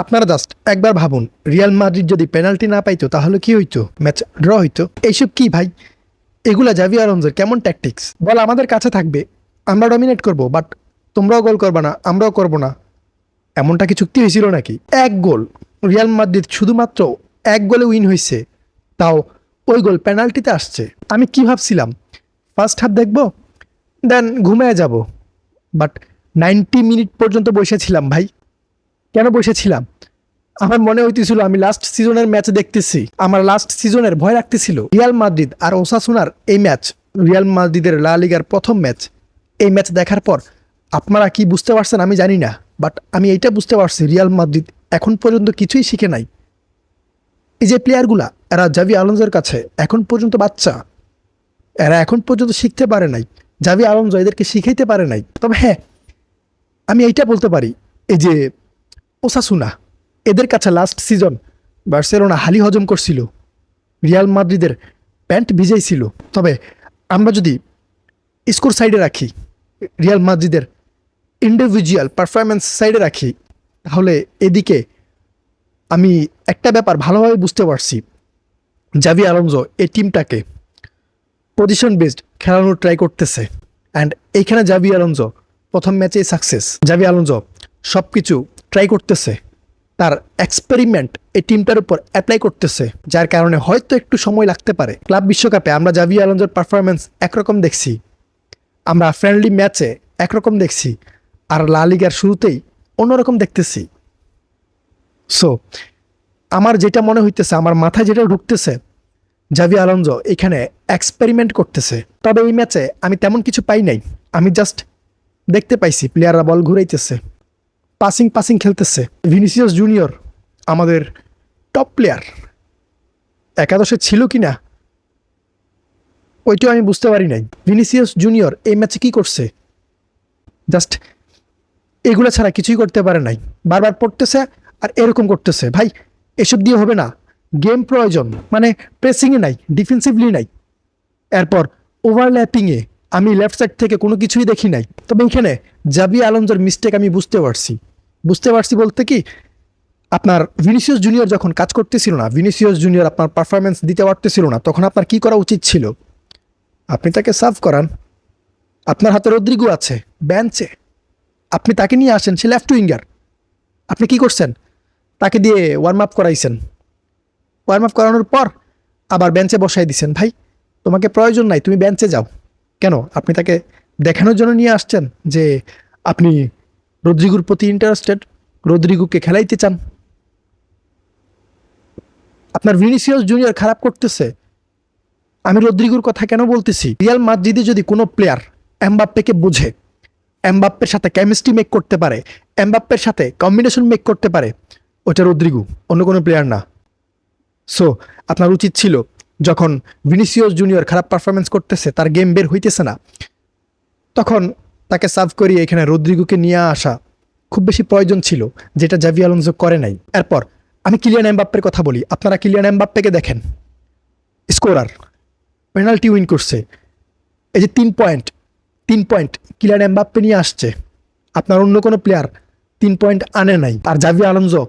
আপনারা জাস্ট একবার ভাবুন রিয়াল মাদ্রিদ যদি পেনাল্টি না পাইতো, তাহলে কি হইতো? ম্যাচ ড্র হইতো। এইসব কি ভাই? এগুলা জাভি আলমজের কেমন ট্যাকটিক্স বল আমাদের কাছে থাকবে। আমরা ডমিনেট করব বাট তোমরাও গোল করবে না, আমরাও করব না। এমনটা কি চুক্তি হয়েছিল নাকি? এক গোল। রিয়াল মাদ্রিদ শুধুমাত্র এক গোলে উইন হয়েছে তাও ওই গোল পেনাল্টিতে আসছে। আমি কি ভাবছিলাম? ফার্স্ট হাফ দেখব দেন ঘুমায় যাব। বাট নাইনটি মিনিট পর্যন্ত বসেছিলাম ভাই। কেন বসেছিলাম? আমার মনে হইতেছিল আমি লাস্ট সিজনের ম্যাচ দেখতেছি। আমার লাস্ট সিজনের ভয় রাখতেছিল রিয়াল মাদ্রিদ আর ওসাসুনার এই ম্যাচ রিয়াল মাদ্রিদের লা লিগার প্রথম ম্যাচ এই ম্যাচ দেখার পর আপনারা কি বুঝতে পারছেন আমি জানি না বাট আমি এইটা বুঝতে পারছি রিয়াল মাদ্রিদ এখন পর্যন্ত কিছুই শিখে নাই। এই যে প্লেয়ারগুলা এরা জাভি আলonsoর কাছে এখন পর্যন্ত বাচ্চা। এরা এখন পর্যন্ত শিখতে পারে নাই। জাভি আলonso এদেরকে শিখাইতে পারে নাই। তবে হ্যাঁ আমি এইটা বলতে পারি। এই যে ওসাসুনা, এদের কাছে লাস্ট সিজন বার্সেলোনা হালি হজম করছিল। রিয়াল মাদ্রিদের প্যান্ট ভিজেইছিল। তবে আমরা যদি স্কোর সাইডে রাখি, রিয়াল মাদ্রিদের ইন্ডিভিজুয়াল পারফরমেন্স সাইডে রাখি, তাহলে এদিকে আমি একটা ব্যাপার ভালোভাবে বুঝতে পারছি। জাভি আলমজো এই টিমটাকে পজিশন বেসড খেলানোর ট্রাই করতেছে। অ্যান্ড এইখানে জাভি আলonso প্রথম ম্যাচেই সাকসেস জাভি আলonso সব কিছু ট্রাই করতেছে, তার এক্সপেরিমেন্ট এই টিমটার উপর অ্যাপ্লাই করতেছে, যার কারণে হয়তো একটু সময় লাগতে পারে। ক্লাব বিশ্বকাপে আমরা জাভি আলonsoর পারফরমেন্স একরকম দেখছি, আমরা ফ্রেন্ডলি ম্যাচে একরকম দেখছি, আর লা লিগার শুরুতেই অন্যরকম দেখতেছি। সো আমার যেটা মনে হইতেছে, আমার মাথায় যেটা ঢুকতেছে, জাভি আলonso এখানে এক্সপেরিমেন্ট করতেছে। তবে এই ম্যাচে আমি তেমন কিছু পাই নাই, আমি জাস্ট দেখতে পাইছি প্লেয়াররা বল ঘুরাইতেছে। পাসিং পাসিং খেলতেছে। ভিনিসিয়াস জুনিয়র আমাদের টপ প্লেয়ার একাদশে ছিল কি না ওইটাও আমি বুঝতে পারি নাই। ভিনিসিয়াস জুনিয়র এই ম্যাচে কি করছে? জাস্ট এগুলো ছাড়া কিছুই করতে পারে নাই। বারবার পড়তেছে আর এরকম করতেছে। ভাই, এসব দিয়ে হবে না। গেম প্রয়োজন। মানে প্রেসিংয়ে নাই ডিফেন্সিভলি নাই। এরপর ওভারল্যাপিংয়ে আমি লেফট সাইড থেকে কোনো কিছুই দেখি নাই। তবে এখানে জাবি আলমজোর মিস্টেক আমি বুঝতে পারছি। বুঝতে পারছি বলতে কি, আপনার ভিনিসিয়াস জুনিয়র যখন কাজ করতেছিল না ভিনিসিয়াস জুনিয়র আপনার পারফরমেন্স দিতে পারতেছিল না, তখন আপনার কি করা উচিত ছিল? আপনি তাকে সার্ভ করান। আপনার হাতে রদ্রিগু আছে, বেঞ্চে। আপনি তাকে নিয়ে আসেন, সে লেফট উইঙ্গার আপনি কি করছেন? তাকে দিয়ে ওয়ার্ম আপ করাইছেন। ওয়ার্ম আপ করানোর পর আবার বেঞ্চে বসাই দিছেন, ভাই, তোমাকে প্রয়োজন নাই, তুমি বেঞ্চে যাও। কেন? আপনি তাকে দেখানোর জন্য নিয়ে আসছেন যে আপনি রদ্রিগুর প্রতি ইন্টারেস্টেড রদ্রিগুকে খেলাইতে চান। আপনার ভিনিসিয়াস জুনিয়র খারাপ করতেছে। আমি রদ্রিগুর কথা কেন বলতেছি? রিয়াল মাদ্রিদে যদি কোনো প্লেয়ার এমবাপ্পেকে বুঝে, এমবাপ্পের সাথে কেমিস্ট্রি মেক করতে পারে, এমবাপ্পের সাথে কম্বিনেশন মেক করতে পারে ওটা রদ্রিগু, অন্য কোনো প্লেয়ার না। সো আপনার উচিত ছিল, যখন ভিনিসিয়াস জুনিয়র খারাপ পারফরমেন্স করতেছে, তার গেম বের হইতেছে না, তখন তাকে সার্ভ করিয়ে এখানে রদ্রিগুকে নিয়ে আসা খুব বেশি প্রয়োজন ছিল, যেটা জাভি আলonso করে নাই। এরপর আমি কিলিয়ান এমবাপ্পের কথা বলি। আপনারা কিলিয়ান এমবাপ্পেকে দেখেন। স্কোরার, পেনাল্টি উইন করছে। এই যে তিন পয়েন্ট তিন পয়েন্ট কিলিয়ান এমবাপ্পে নিয়ে আসছে। আপনার অন্য কোনো প্লেয়ার তিন পয়েন্ট আনে নাই। আর জাভি আলonso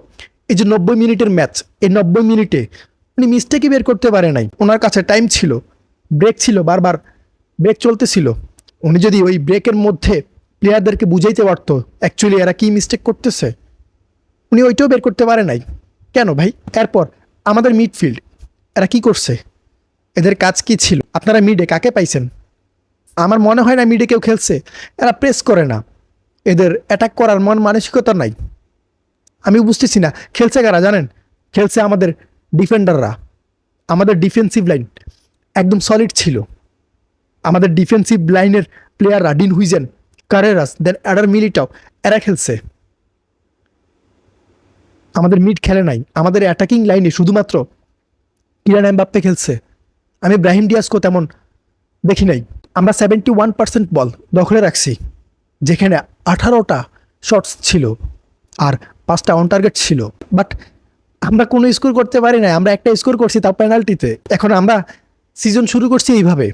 এই যে নব্বই মিনিটের ম্যাচ এই নব্বই মিনিটে উনি মিস্টেকই বের করতে পারে নাই। ওনার কাছে টাইম ছিল ব্রেক ছিল, বারবার ব্রেক চলতেছিল। উনি যদি ওই ব্রেকের মধ্যে প্লেয়ারদেরকে বুঝাইতে পারতো অ্যাকচুয়ালি এরা কি মিস্টেক করতেছে? উনি ওইটাও বের করতে পারে নাই। কেন ভাই? এরপর, আমাদের মিডফিল্ড এরা কি করছে? এদের কাজ কি ছিল? আপনারা মিডে কাকে পাইছেন? আমার মনে হয় না মিডে কেউ খেলছে। এরা প্রেস করে না। এদের অ্যাটাক করার মন মানসিকতা নাই। আমি বুঝতেছি না, খেলছে কারা জানেন? খেলছে আমাদের ডিফেন্ডাররা আমাদের ডিফেন্সিভ লাইন একদম সলিড ছিল। আমাদের ডিফেন্সিভ লাইনের প্লেয়াররা Dean Huijsen Carreras then Eder Militao এরা খেলছে। আমাদের মিড খেলে নাই। আমাদের অ্যাটাকিং লাইনে শুধুমাত্র কিরান এমবাপ্পে খেলছে। আমি ব্রাহিম ডিয়াসকে তেমন দেখি নাই। আমরা সেভেন্টি ওয়ান পার্সেন্ট বল দখলে রাখছি, যেখানে আঠারোটা শটস ছিল আর পাঁচটা অন টার্গেট ছিল। বাট আমরা কোনো স্কোর করতে পারি না আমরা একটা স্কোর করছি তাও পেনাল্টিতে এখন আমরা সিজন শুরু করছি এইভাবে।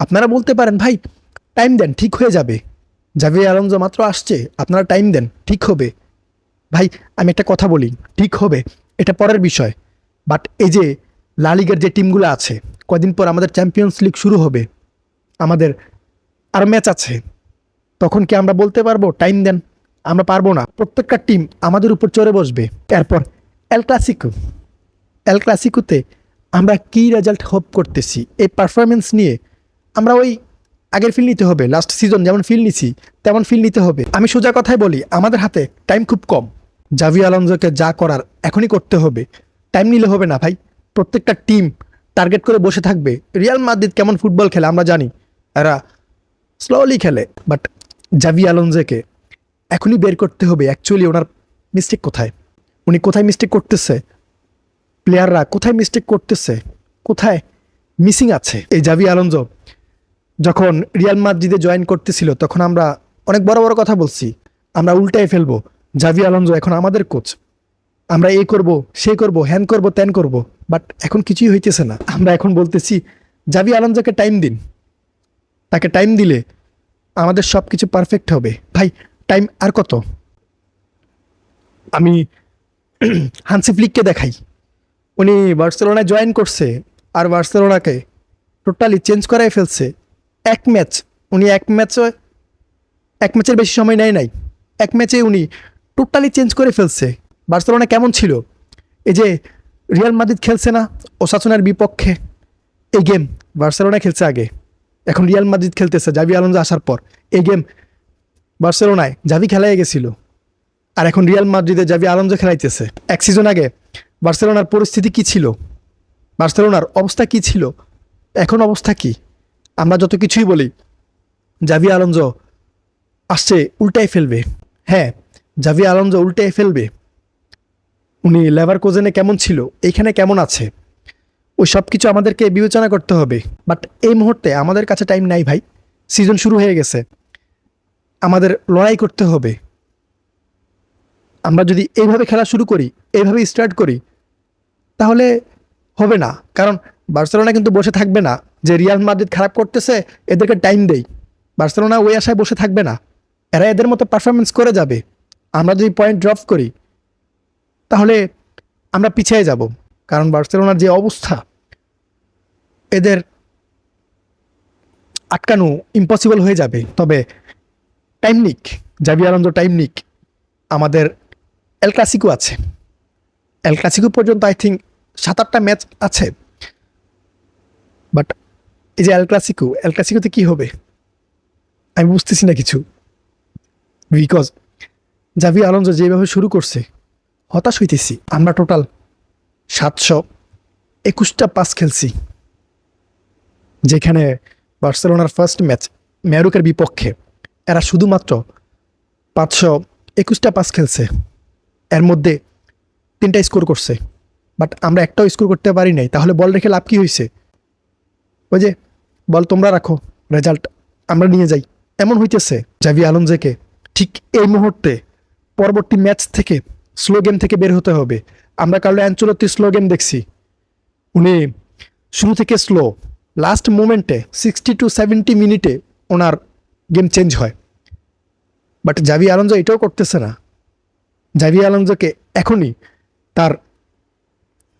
আপনারা বলতে পারেন, ভাই টাইম দেন, ঠিক হয়ে যাবে। জাভি আলonso মাত্র আসছে, আপনারা টাইম দেন, ঠিক হবে। ভাই, আমি একটা কথা বলি, ঠিক হবে, এটা পরের বিষয়। বাট এই যে লালিগের যে টিমগুলো আছে, কদিন পর আমাদের চ্যাম্পিয়ন্স লিগ শুরু হবে, আমাদের আর ম্যাচ আছে, তখন কি আমরা বলতে পারব টাইম দেন, আমরা পারব না। প্রত্যেকটা টিম আমাদের উপর চড়ে বসবে। এরপর এল ক্লাসিকো এল ক্লাসিকোতে আমরা কি রেজাল্ট হোপ করতেছি? এই পারফরমেন্স নিয়ে আমরা ওই আগের ফিল নিতে হবে লাস্ট সিজন যেমন ফিল নিছি, তেমন ফিল নিতে হবে। আমি সোজা কথাই বলি, আমাদের হাতে টাইম খুব কম। জাভি আলonsoকে যা করার এখনই করতে হবে। টাইম নিলে হবে না ভাই। প্রত্যেকটা টিম টার্গেট করে বসে থাকবে। রিয়াল মাদ্রিদ কেমন ফুটবল খেলে আমরা জানি, এরা স্লোলি খেলে। বাট জাভি আলonsoকে এখনই বের করতে হবে। অ্যাকচুয়ালি ওনার মিস্টেক কোথায়? উনি কোথায় মিস্টেক করতেছে? প্লেয়াররা কোথায় মিস্টেক করতেছে? কোথায় মিসিং আছে? এই জাভি আলonso যখন রিয়াল মাদ্রিদে জয়েন করতেছিল, তখন আমরা অনেক বড় বড় কথা বলছি। আমরা উল্টাই ফেলব, জাভি আলonso এখন আমাদের কোচ আমরা এ করব, সে করব, হ্যান করব, ত্যান করব বাট এখন কিছুই হইতেছে না। আমরা এখন বলতেছি, জাভি আলonsoকে টাইম দিন। তাকে টাইম দিলে আমাদের সব কিছু পারফেক্ট হবে। ভাই টাইম আর কত? আমি হানসি ফ্লিককে দেখাই। উনি বার্সেলোনায় জয়েন করছে, আর বার্সেলোনাকে টোটালি চেঞ্জ করাই ফেলছে। এক ম্যাচ, উনি এক ম্যাচে এক ম্যাচের বেশি সময় নেয় নাই। এক ম্যাচে উনি টোটালি চেঞ্জ করে ফেলছে। বার্সেলোনা কেমন ছিল? এই যে রিয়াল মাদ্রিদ খেলছে না, ওসাচুনার বিপক্ষে, এই গেম বার্সেলোনা খেলছে আগে। এখন রিয়াল মাদ্রিদ খেলতেছে, জাভি আলonso আসার পর। এই গেম বার্সেলোনায় জাভি খেলাই গেছিল। আর এখন রিয়াল মাদ্রিদে জাভি আলonso খেলাইতেছে। এক সিজন আগে বার্সেলোনার পরিস্থিতি কি ছিল? বার্সেলোনার অবস্থা কি ছিল? এখন অবস্থা কি? আমরা যত কিছুই বলি, জাভি আলonso আসছে উল্টাই ফেলবে। হ্যাঁ জাভি আলonso উল্টাই ফেলবে। উনি লেভার কোজেনে কেমন ছিল এইখানে কেমন আছে, ওই সব কিছু আমাদেরকে বিবেচনা করতে হবে। বাট এই মুহূর্তে আমাদের কাছে টাইম নাই ভাই, সিজন শুরু হয়ে গেছে। আমাদের লড়াই করতে হবে। আমরা যদি এইভাবে খেলা শুরু করি, এইভাবে স্টার্ট করি, তাহলে হবে না। কারণ বার্সেলোনা কিন্তু বসে থাকবে না। যে রিয়াল মাদ্রিদ খারাপ করতেছে, এদেরকে টাইম দেই। বার্সেলোনা ওই আশায় বসে থাকবে না। এরা এদের মতো পারফরমেন্স করে যাবে। আমরা যদি পয়েন্ট ড্রপ করি, তাহলে আমরা পিছিয়ে যাব। কারণ বার্সেলোনার যে অবস্থা, এদের আটকানো ইম্পসিবল হয়ে যাবে। তবে টাইম নিক। জাভি আনন্দ টাইম নিক। আমাদের এল ক্লাসিকো আছে। এল ক্লাসিকো পর্যন্ত আই থিঙ্ক সাত আটটা ম্যাচ আছে। বাট এই যে এল ক্লাসিকো এল ক্লাসিকোতে কী হবে? আমি বুঝতেছি না কিছু। বিকজ জাভি আলonso যেভাবে শুরু করছে, হতাশ হইতেছি। আমরা টোটাল সাতশো একুশটা পাস খেলছি। যেখানে বার্সেলোনার ফার্স্ট ম্যাচ মেরুকের বিপক্ষে। এরা শুধুমাত্র পাঁচশো একুশটা পাস খেলছে। এর মধ্যে তিনটা স্কোর করছে। বাট আমরা একটাও স্কোর করতে পারি নাই। তাহলে বল রেখে লাভ কী হয়েছে ওই যে বল, তোমরা রাখো রেজাল্ট আমরা নিয়ে যাই। এমন হইতেছে, জাভি আলমজেকে ঠিক এই মুহূর্তে পরবর্তী ম্যাচ থেকে স্লো গেম থেকে বের হতে হবে। আমরা অ্যাঞ্চলতির স্লো গেম দেখছি। উনি শুরু থেকে স্লো লাস্ট মোমেন্টে সিক্সটি টু সেভেন্টি মিনিটে ওনার গেম চেঞ্জ হয়। বাট জাভি আলonso এটাও করতেছে না। জাভি আলonsoকে এখনই তার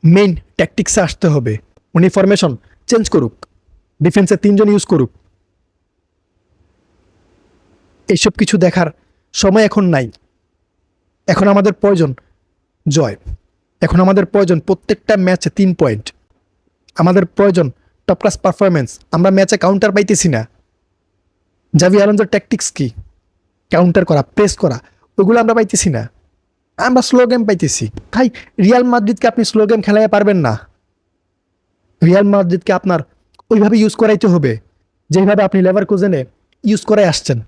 মেইন ট্যাকটিক্সে আসতে হবে। উনি ফরমেশন চেঞ্জ করুক। ডিফেন্সে তিনজন ইউজ করুক। এইসব কিছু দেখার সময় এখন নাই। এখন আমাদের প্রয়োজন জয়। এখন আমাদের প্রয়োজন প্রত্যেকটা ম্যাচে তিন পয়েন্ট আমাদের প্রয়োজন টপ ক্লাস পারফরমেন্স আমরা ম্যাচে কাউন্টার পাইতেছি না। জাভি আলন্সোর ট্যাকটিক্স কি? কাউন্টার করা প্রেস করা ওইগুলো আমরা পাইতেছি না। আমরা স্লো গেম পাইতেছি। ভাই রিয়াল মাদ্রিদকে আপনি স্লো গেম খেলাইতে পারবেন না। রিয়াল মাদ্রিদকে আপনার ওইভাবে ইউজ করাইতে হবে। যেভাবে আপনি লেবার কোজেনে ইউজ করে আসছেন।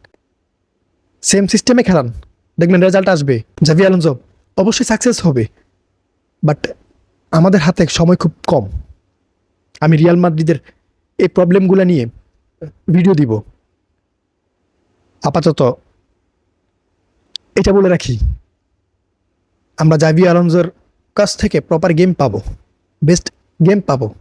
সেম সিস্টেমে খেলান। দেখবেন রেজাল্ট আসবে। জাভি আলonso অবশ্যই সাকসেস হবে। বাট আমাদের হাতে সময় খুব কম। আমি রিয়াল মাদ্রিদের এই প্রবলেমগুলো নিয়ে ভিডিও দিব। আপাতত এটা বলে রাখি। আমরা জাভি আলonsoর কাছ থেকে প্রপার গেম পাবো। বেস্ট গেম পাবো।